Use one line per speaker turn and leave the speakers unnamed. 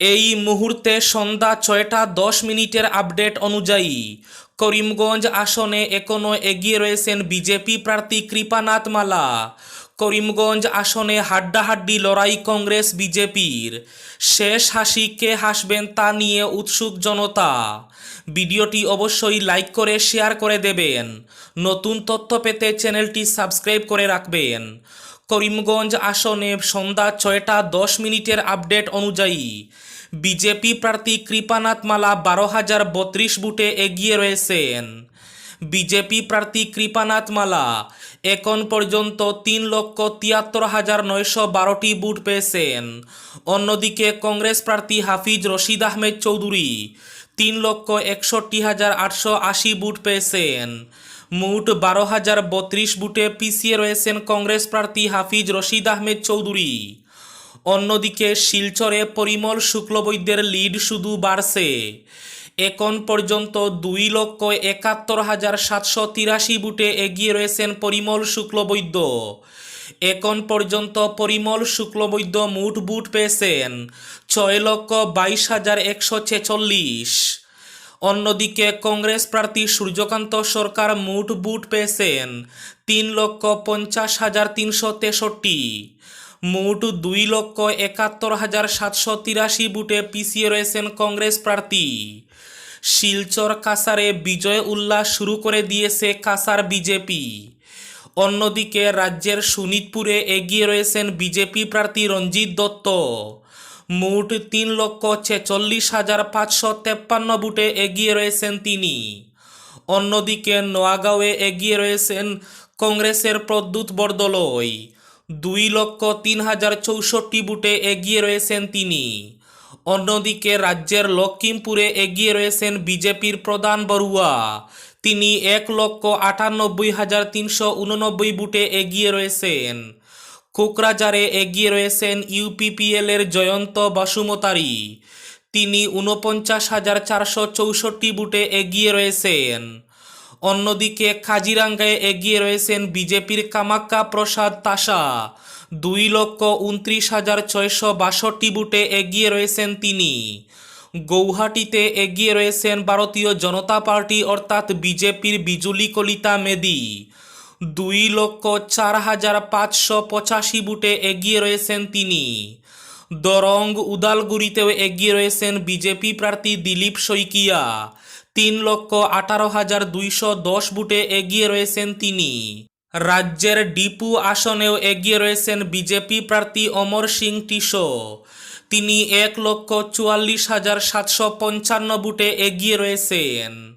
এই মুহূর্তে সন্ধ্যা ছয়টা দশ মিনিটের আপডেট অনুযায়ী করিমগঞ্জ আসনে এখনও এগিয়ে রয়েছেন বিজেপি প্রার্থী কৃপানাথ মালা। করিমগঞ্জ আসনে হাড্ডাহাড্ডি লড়াই কংগ্রেস বিজেপির। শেষ হাসি কে হাসবেন তা নিয়ে উৎসুক জনতা। ভিডিওটি অবশ্যই লাইক করে শেয়ার করে দেবেন। নতুন তথ্য পেতে চ্যানেলটি সাবস্ক্রাইব করে রাখবেন। করিমগঞ্জ আসনে সন্ধ্যা ছয়টা দশ মিনিটের আপডেট অনুযায়ী বিজেপি প্রার্থী কৃপানাথ মালা বারো হাজার বত্রিশ বুটে এগিয়ে রয়েছেন। বিজেপি প্রার্থী কৃপানাথ মালা এখন পর্যন্ত তিন লক্ষ তিয়াত্তর হাজার নয়শো বারোটি বুট পেয়েছেন। অন্যদিকে কংগ্রেস প্রার্থী হাফিজ রশিদ আহমেদ চৌধুরী তিন লক্ষ একষট্টি হাজার আটশো আশি বুট পেয়েছেন। মোট বারো হাজার বত্রিশ বুটে পিছিয়ে রয়েছেন কংগ্রেস প্রার্থী হাফিজ রশিদ আহমেদ চৌধুরী। অন্যদিকে শিলচরে পরিমল শুক্লবৈদ্যের লিড শুধু বাড়ছে। এখন পর্যন্ত দুই লক্ষ একাত্তর হাজার সাতশো তিরাশি বুটে এগিয়ে রয়েছেন পরিমল শুক্লবৈদ্য। এখন পর্যন্ত পরিমল শুক্লবৈদ্য মুঠ বুট পেয়েছেন ছয় লক্ষ বাইশ হাজার একশো ছেচল্লিশ। অন্যদিকে কংগ্রেস প্রার্থী সূর্যকান্ত সরকার মুঠ বুট পেয়েছেন তিন লক্ষ পঞ্চাশ হাজার তিনশো তেষট্টি। মোট দুই লক্ষ একাত্তর হাজার সাতশো তিরাশি বুটে পিছিয়ে রয়েছেন কংগ্রেস প্রার্থী। শিলচর কাসারে বিজয় উল্লাস শুরু করে দিয়েছে কাসার বিজেপি। অন্যদিকে রাজ্যের শোনিতপুরে এগিয়ে রয়েছেন বিজেপি প্রার্থী রঞ্জিত দত্ত। মোট তিন লক্ষ ছেচল্লিশ হাজার পাঁচশো তেপ্পান্ন বুটে এগিয়ে রয়েছেন তিনি। অন্যদিকে নোয়াগাঁওয়ে এগিয়ে রয়েছেন কংগ্রেসের প্রদ্যুৎ বরদলই। দুই লক্ষ তিন হাজার চৌষট্টি বুটে এগিয়ে রয়েছেন তিনি। অন্যদিকে রাজ্যের লক্ষ্মীমপুরে এগিয়ে রয়েছেন বিজেপির প্রধান বড়ুয়া। তিনি এক লক্ষ আটানব্বই হাজার তিনশো উননব্বই বুটে এগিয়ে রয়েছেন। কোকরাঝারে এগিয়ে রয়েছেন ইউপিপিএল এর জয়ন্ত বাসুমতারি। তিনি উনপঞ্চাশ হাজার চারশো চৌষট্টি বুটে এগিয়ে রয়েছেন। অন্যদিকে কাজিরাঙ্গায় এগিয়ে রয়েছেন বিজেপির কামাক্কা প্রসাদ তাসা। দুই লক্ষ উনত্রিশ হাজার ছয়শো বাষট্টি বুটে এগিয়ে রয়েছেন তিনি। গৌহাটিতে এগিয়ে রয়েছেন ভারতীয় জনতা পার্টি অর্থাৎ বিজেপির বিজুলি কলিতা মেদি। দুই লক্ষ চার হাজার পাঁচশো পঁচাশি বুটে এগিয়ে রয়েছেন তিনি। দরং উদালগুড়িতেও এগিয়ে রয়েছেন বিজেপি প্রার্থী দিলীপ শইকিয়া। তিন লক্ষ আঠারো হাজার দুইশো দশ বুটে এগিয়ে রয়েছেন তিনি। রাজ্যের ডিপু আসনেও এগিয়ে রয়েছেন বিজেপি প্রার্থী অমর সিং টিসো। তিনি এক লক্ষ চুয়াল্লিশ হাজার সাতশো পঞ্চান্ন বুটে এগিয়ে রয়েছেন।